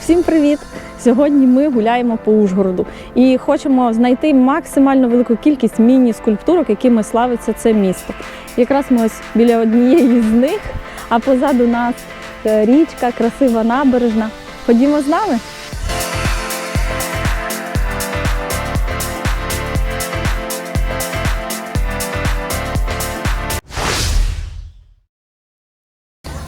Всім привіт! Сьогодні ми гуляємо по Ужгороду і хочемо знайти максимально велику кількість міні-скульптурок, якими славиться це місто. Якраз ми ось біля однієї з них, а позаду нас е, річка, красива набережна. Ходімо з нами.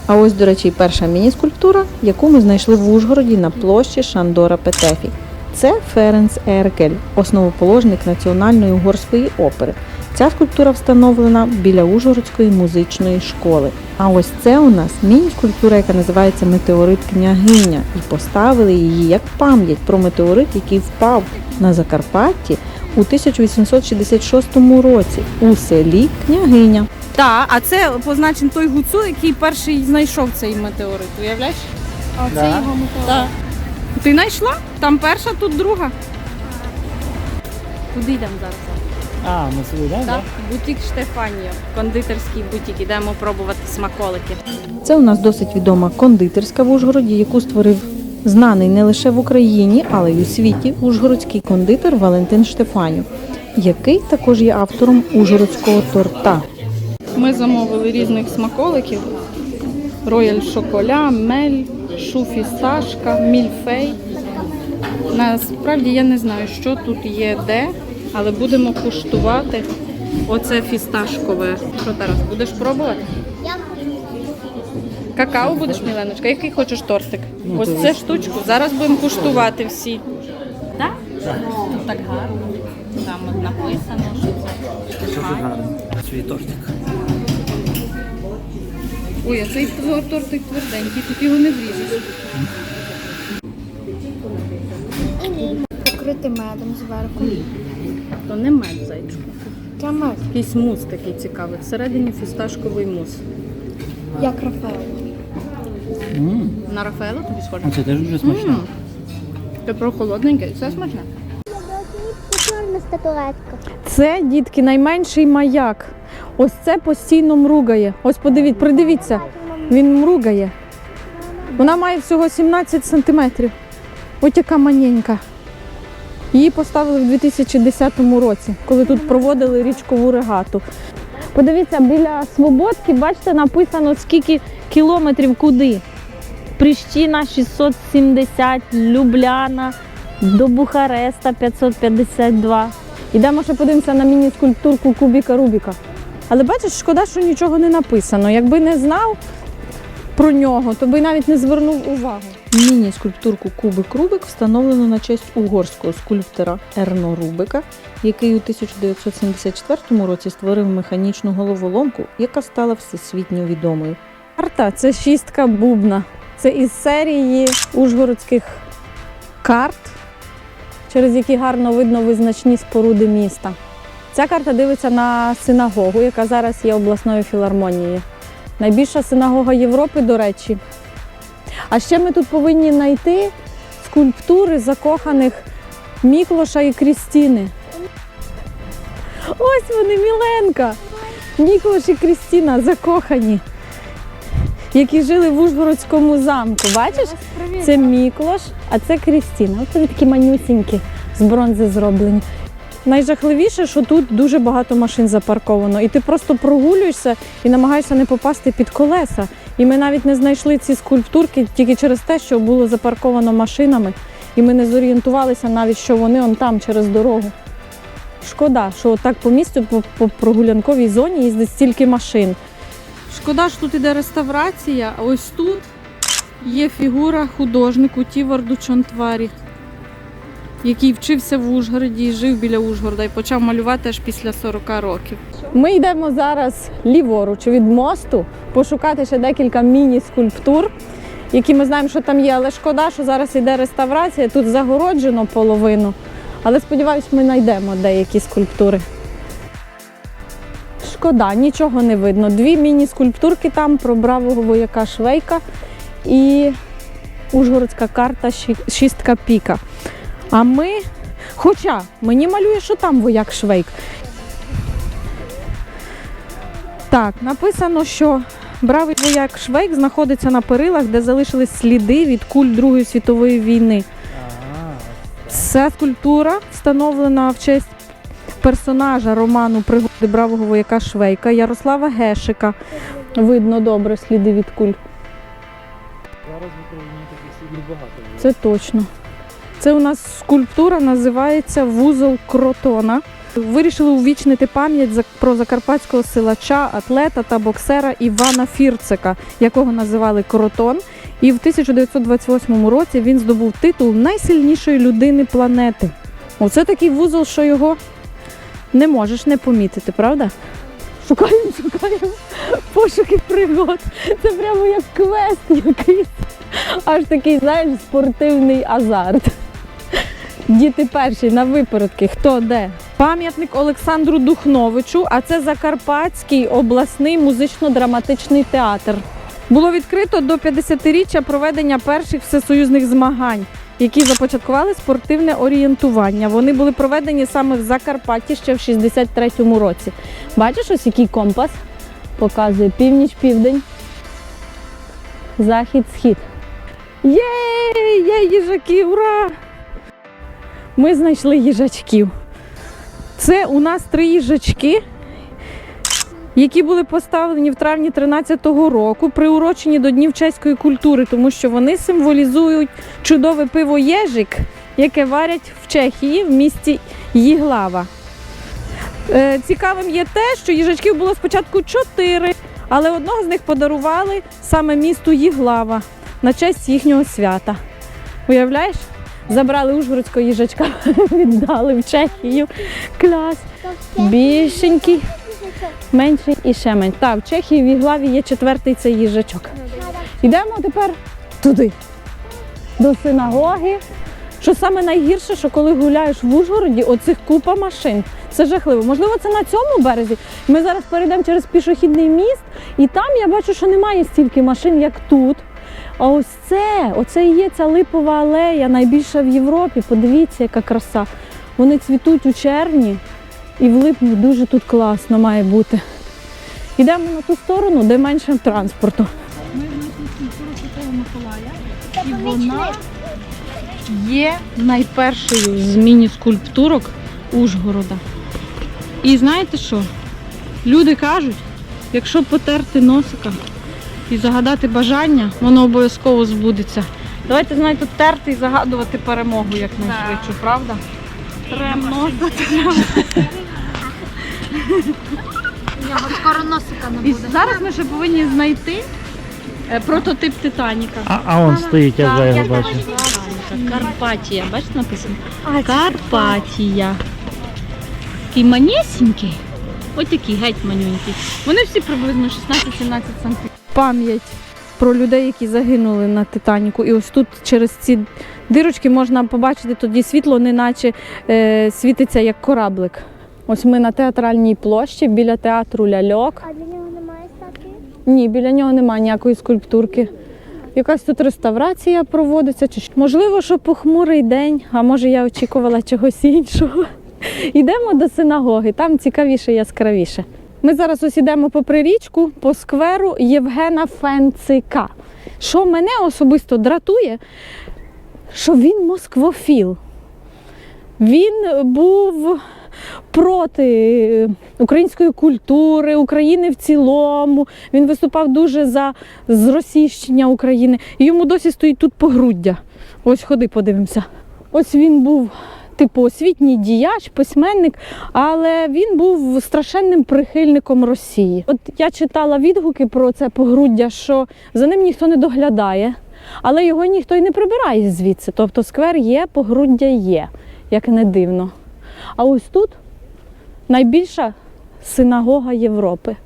А ось, до речі, перша міні-скульптура, яку ми знайшли в Ужгороді на площі Шандора Петефі. Це Ференц Еркель, основоположник національної угорської опери. Ця скульптура встановлена біля Ужгородської музичної школи. А ось це у нас міні-скульптура, яка називається Метеорит княгиня, і поставили її як пам'ять про метеорит, який впав на Закарпатті у 1866 році у селі Княгиня. Так, а це позначен той гуцул, який перший знайшов цей метеорит. Уявляєш? А це його метеорит. Так. Ти знайшла? Там перша, тут друга. Куди йдемо зараз? А, ми сюди йдемо, Так, так? бутік Штефанія, кондитерський бутік. Ідемо пробувати смаколики. Це у нас досить відома кондитерська в Ужгороді, яку створив знаний не лише в Україні, але й у світі ужгородський кондитер Валентин Штефанів, який також є автором ужгородського торта. Ми замовили різних смаколиків: рояль шоколя, мель, шуфісташка, мільфей. Насправді я не знаю, що тут є де, але будемо куштувати. Оце фісташкове. Що Тарас, будеш пробувати? Какао будеш, Міленочка? Який хочеш тортик? Ну, Ось цю штучку. Зараз будемо куштувати всі. Так? Тут так гарно. Там написано, що це. Що гарно? Свій тортик. Ой, а цей твор- тортик тверденький, тут його не врізеш. покрити медом зверху. То не мед, зайчку. Це мед, Якийсь мус такий цікавий. Всередині фісташковий мус. як Рафаел. М, На Рафаела тобі схоже? Це теж дуже смачно. М. Це про холодненьке. Це смачне. Це дітки найменший маяк. Ось це постійно мругає. Ось подивіться, придивіться, він мругає. Вона має всього 17 сантиметрів. Ось яка маненька. Її поставили в 2010 році, коли тут проводили річкову регату. Подивіться, біля Свободки, бачите, написано скільки кілометрів куди. Прищіна 670, Любляна, до Бухареста 552. Ідемо ще подивимося на міні-скульптурку Кубіка Рубіка. Але бачиш, шкода, що нічого не написано. Якби не знав про нього, то би навіть не звернув увагу. Міні-скульптурку Кубик Рубик встановлено на честь угорського скульптора Ерно Рубика, який у 1974 році створив механічну головоломку, яка стала всесвітньо відомою. Карта це шістка бубна. Це із серії ужгородських карт, через які гарно видно визначні споруди міста. Ця карта дивиться на синагогу, яка зараз є обласною філармонією. Найбільша синагога Європи, до речі. А ще ми тут повинні знайти скульптури закоханих Міклоша і Крістіни. Ось вони, Міленка! Міклош і Крістіна закохані, які жили в Ужгородському замку. Бачиш? Це Міклош, а це Крістіна. Ось вони такі манюсінькі, з бронзи зроблені. Найжахливіше, що тут дуже багато машин запарковано, і ти просто прогулюєшся і намагаєшся не попасти під колеса. І ми навіть не знайшли ці скульптурки тільки через те, що було запарковано машинами, і ми не зорієнтувалися навіть, що вони он там через дорогу. Шкода, що так по місту, по, прогулянковій зоні їздить стільки машин. Шкода, що тут іде реставрація, а ось тут є фігура художнику Тіварду Чонтварі, який вчився в Ужгороді жив біля Ужгорода і почав малювати аж після 40 років. Ми йдемо зараз ліворуч від мосту пошукати ще декілька міні-скульптур, які ми знаємо, що там є. Але шкода, що зараз йде реставрація. Тут загороджено половину. Але сподіваюсь, ми знайдемо деякі скульптури. Шкода, нічого не видно. Дві міні-скульптурки там про бравого вояка Швейка і Ужгородська карта шістка піка. А ми. Хоча мені малює, що там вояк Швейк. Так, написано, що Бравий вояк Швейк знаходиться на перилах, де залишились сліди від куль Другої світової війни. Ця скульптура встановлена в честь персонажа роману Пригоди бравого вояка Швейка Ярослава Гешика. Видно добре сліди від куль. зараз в Україні таких слідів багато. Це точно. Це у нас скульптура називається Вузол Кротона. Вирішили увічнити пам'ять про закарпатського силача, атлета та боксера Івана Фірцика, якого називали Кротон. І в 1928 році він здобув титул найсильнішої людини планети. Оце такий вузол, що його не можеш не помітити, правда? Шукаємо, шукаємо пошуки пригод. Це прямо як квест якийсь. Аж такий, знаєш, спортивний азарт. Діти перші на випередки. Хто де? Пам'ятник Олександру Духновичу, а це Закарпатський обласний музично-драматичний театр. Було відкрито до 50-річчя проведення перших всесоюзних змагань, які започаткували спортивне орієнтування. Вони були проведені саме в Закарпатті ще в 63-му році. Бачиш, ось який компас показує північ-південь, захід-схід. Єй, є їжаки, ура! Ми знайшли їжачків. Це у нас три їжачки, які були поставлені в травні 13-го року, приурочені до Днів чеської культури, тому що вони символізують чудове пиво Єжик, яке варять в Чехії в місті Їглава. Е, Цікавим є те, що їжачків було спочатку чотири, але одного з них подарували саме місту Їглава на честь їхнього свята. Уявляєш? Забрали ужгородського їжачка, віддали в Чехію. Клас. Більшенький, менший і ще менший. Так, в Чехії в Іглаві є четвертий цей їжачок. Йдемо тепер туди, до синагоги. Що саме найгірше, що коли гуляєш в Ужгороді, оцих купа машин. Це жахливо. Можливо, це на цьому березі. Ми зараз перейдемо через пішохідний міст, і там я бачу, що немає стільки машин, як тут. А ось це, оце і є ця липова алея, найбільша в Європі. Подивіться, яка краса. Вони цвітуть у червні і в липні дуже тут класно має бути. Йдемо на ту сторону, де менше транспорту. Ми скульптуру Святого Миколая, і вона є найпершою з міні-скульптурок Ужгорода. І знаєте що? Люди кажуть, якщо потерти носика і загадати бажання, воно обов'язково збудеться. Давайте, знаєте, терти і загадувати перемогу якнайшвидше, правда? Трем носити. Скоро носика не І зараз ми ще повинні знайти е, прототип Титаніка. А, а он стоїть, я вже його бачу. Карпатія, бачите написано? Карпатія. Такий манесенький. Ось такий геть манюнький. Вони всі приблизно 16-17 сантиметрів. Пам'ять про людей, які загинули на Титаніку. І ось тут через ці дирочки можна побачити тоді світло, неначе е, світиться як кораблик. Ось ми на театральній площі біля театру ляльок. А для нього немає статуї? Ні, біля нього немає ніякої скульптурки. Якась тут реставрація проводиться. Чи можливо, що похмурий день, а може я очікувала чогось іншого. Йдемо до синагоги, там цікавіше, яскравіше. Ми зараз ось ідемо попри річку по скверу Євгена Фенцика. Що мене особисто дратує, що він москвофіл. Він був проти української культури, України в цілому. Він виступав дуже за зросійщення України. Йому досі стоїть тут погруддя. Ось ходи, подивимося. Ось він був. Типу освітній діяч, письменник, але він був страшенним прихильником Росії. От я читала відгуки про це погруддя, що за ним ніхто не доглядає, але його ніхто й не прибирає звідси. Тобто сквер є, погруддя є, як не дивно. А ось тут найбільша синагога Європи.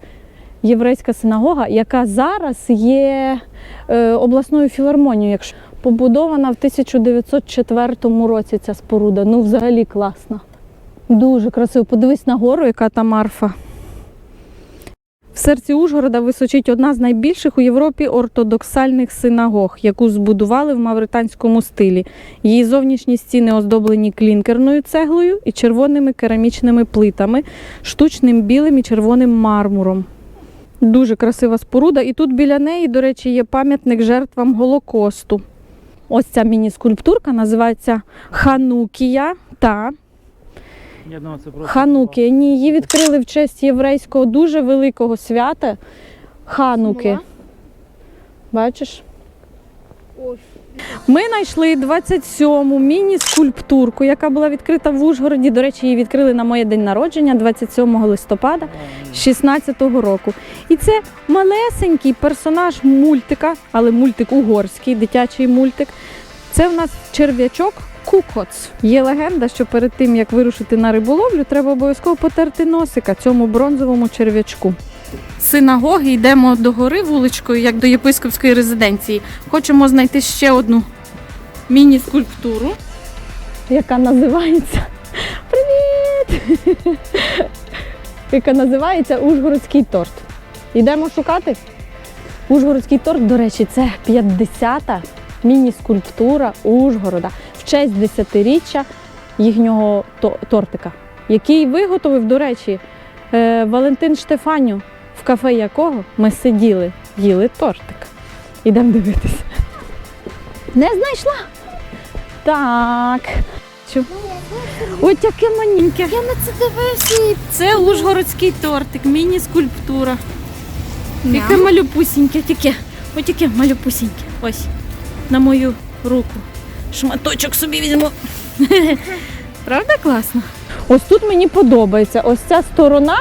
Єврейська синагога, яка зараз є е, обласною філармонією. Якщо побудована в 1904 році ця споруда. Ну, взагалі класна. Дуже красиво. Подивись на гору, яка там арфа. В серці Ужгорода височить одна з найбільших у Європі ортодоксальних синагог, яку збудували в мавританському стилі. Її зовнішні стіни оздоблені клінкерною цеглою і червоними керамічними плитами, штучним білим і червоним мармуром. Дуже красива споруда. І тут біля неї, до речі, є пам'ятник жертвам Голокосту. Ось ця міні-скульптурка називається Ханукія. Та Я думав, це просто. Хануки. Ні, її відкрили в честь єврейського дуже великого свята Хануки. Бачиш? Ми знайшли 27-му міні-скульптурку, яка була відкрита в Ужгороді. До речі, її відкрили на моє день народження 27 листопада 16-го року. І це малесенький персонаж мультика, але мультик угорський, дитячий мультик. Це в нас черв'ячок Кукоц. Є легенда, що перед тим як вирушити на риболовлю, треба обов'язково потерти носика цьому бронзовому черв'ячку. Синагоги йдемо до гори вуличкою, як до єпископської резиденції. Хочемо знайти ще одну міні-скульптуру. яка називається Привіт! яка називається Ужгородський торт. Йдемо шукати. Ужгородський торт, до речі, це 50-та міні-скульптура Ужгорода в честь 10-річчя їхнього тортика, який виготовив, до речі, е, Валентин Штефаню, в кафе якого ми сиділи, їли тортик. Ідемо дивитися. Не знайшла? Так. Чу. Ось яке маніньке. Я на це дивився. Це ужгородський тортик, міні-скульптура. Яке малюпусіньке, таке. Ось таке малюпусіньке. Ось. На мою руку. Шматочок собі візьму. Правда класно? Ось тут мені подобається. Ось ця сторона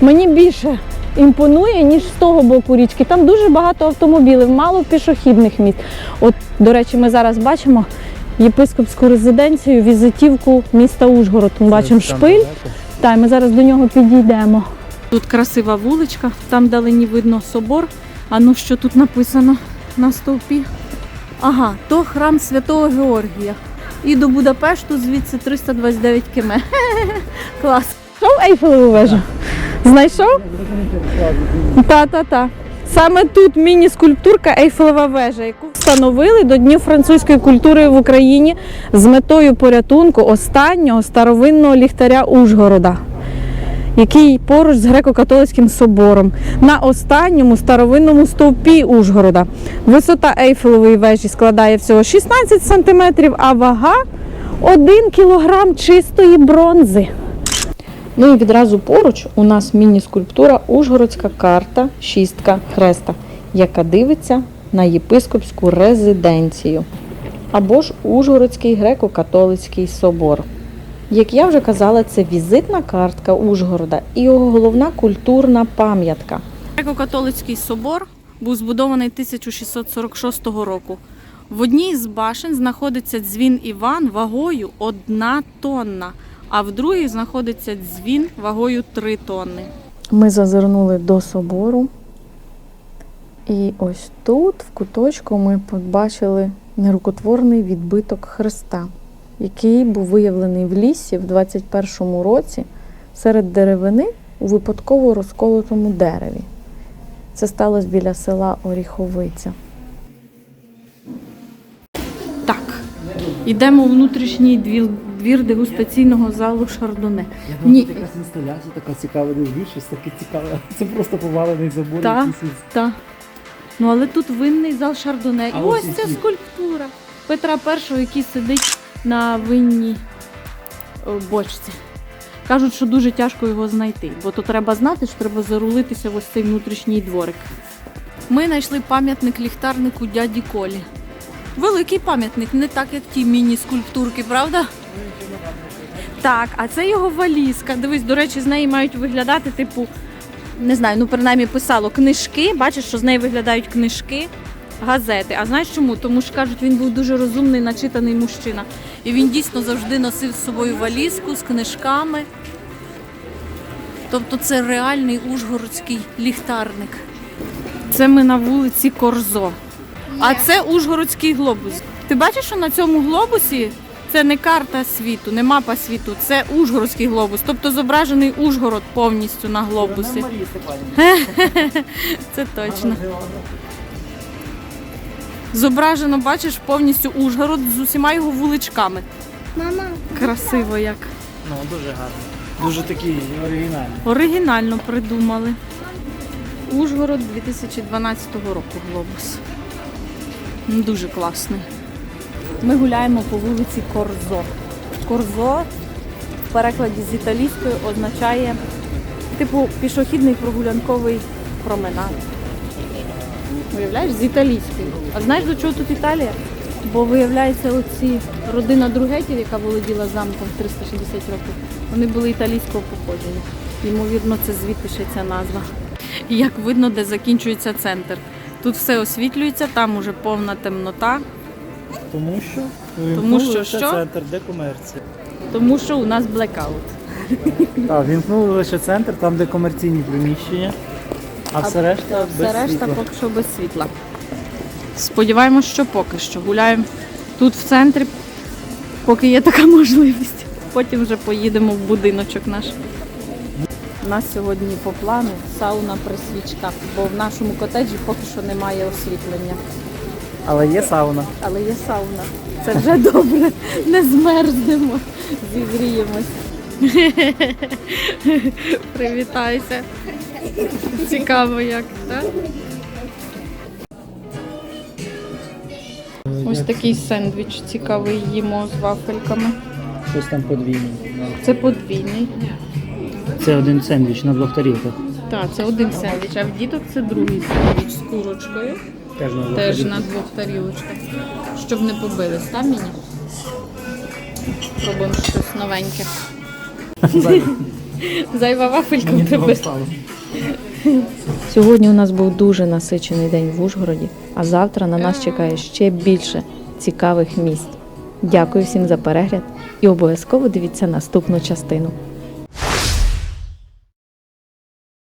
мені більше імпонує, ніж з того боку річки. Там дуже багато автомобілів, мало пішохідних місць. От, до речі, ми зараз бачимо єпископську резиденцію, візитівку міста Ужгород. Ми бачимо шпиль. Так, ми зараз до нього підійдемо. Тут красива вуличка, там далині видно собор. А ну що тут написано на стовпі? Ага, то храм Святого Георгія. І до Будапешту звідси 329 км. Клас. Знайшов Ейфелеву вежу? Знайшов? Та-та-та. Саме тут міні-скульптурка Ейфелева вежа, яку встановили до Днів французької культури в Україні з метою порятунку останнього старовинного ліхтаря Ужгорода, який поруч з греко-католицьким собором на останньому старовинному стовпі Ужгорода. Висота Ейфелевої вежі складає всього 16 см, а вага 1 кг чистої бронзи. Ну і відразу поруч у нас міні-скульптура Ужгородська карта шістка хреста, яка дивиться на єпископську резиденцію. Або ж Ужгородський греко-католицький собор. Як я вже казала, це візитна картка Ужгорода і його головна культурна пам'ятка. Греко-католицький собор був збудований 1646 року. В одній з башен знаходиться дзвін Іван вагою 1 тонна, а в другій знаходиться дзвін вагою 3 тонни. Ми зазирнули до собору. І ось тут, в куточку, ми побачили нерукотворний відбиток Христа, який був виявлений в лісі в 21-му році серед деревини у випадково розколотому дереві. Це сталося біля села Оріховиця. Так, йдемо у внутрішній двір, двір дегустаційного залу Шардоне. Я думаю, Ні. тут якась інсталяція така цікава, щось таке цікаве. Це просто повалений забор. Так. якийсь із- Так. Ну але тут винний зал Шардоне. І А ось ось ця які? скульптура Петра І, який сидить на винній е, бочці. Кажуть, що дуже тяжко його знайти, бо то треба знати, що треба зарулитися в ось цей внутрішній дворик. Ми знайшли пам'ятник ліхтарнику дяді Колі. Великий пам'ятник, не так, як ті міні-скульптурки, правда? Так, а це його валізка. Дивись, до речі, з неї мають виглядати, типу, не знаю, ну принаймні писало книжки. Бачиш, що з неї виглядають книжки, газети. А знаєш чому? Тому що кажуть, він був дуже розумний, начитаний мужчина. І він дійсно завжди носив з собою валізку з книжками. Тобто це реальний ужгородський ліхтарник. Це ми на вулиці Корзо. А це Ужгородський глобус. Ти бачиш, що на цьому глобусі це не карта світу, не мапа світу, це Ужгородський глобус. Тобто зображений Ужгород повністю на глобусі. Це точно. Зображено, бачиш, повністю Ужгород з усіма його вуличками. Мама, Красиво як. Ну, дуже гарно. Дуже такий оригінальний. Оригінально придумали. Ужгород 2012 року глобус. Дуже класний. Ми гуляємо по вулиці Корзо. Корзо в перекладі з італійської означає типу пішохідний прогулянковий променад. Уявляєш, з італійської. А знаєш до чого тут Італія? Бо виявляється, оці родина Другетів, яка володіла замком 360 років, вони були італійського походження. Ймовірно, це звідти ще ця назва. І як видно, де закінчується центр. Тут все освітлюється, там уже повна темнота, Тому що Тому що що? центр, де комерція. тому що у нас блекаут. Так, вімкнули лише центр, там, де комерційні приміщення, а все решта без Все решта світла. поки що без світла. Сподіваємось, що поки що. Гуляємо тут в центрі, поки є така можливість. Потім вже поїдемо в будиночок наш. У нас сьогодні по плану сауна при свічках, бо в нашому котеджі поки що немає освітлення. Але є сауна. Але є сауна. Це вже добре. Не змерзнемо, зігріємось. Привітайся. Цікаво як, так? Ось такий сендвіч цікавий їмо з вафельками. Щось там подвійне. Це подвійний. Це один сендвіч на двох тарілках. Так, це один сендвіч, а в діток це другий сендвіч з курочкою. Теж на двох Теж тарілках. на двох тарілочках. Щоб не побились, так мені? Пробуємо щось новеньке. Зайва вафелька в тебе. Сьогодні у нас був дуже насичений день в Ужгороді, а завтра на нас чекає ще більше цікавих місць. Дякую всім за перегляд і обов'язково дивіться наступну частину.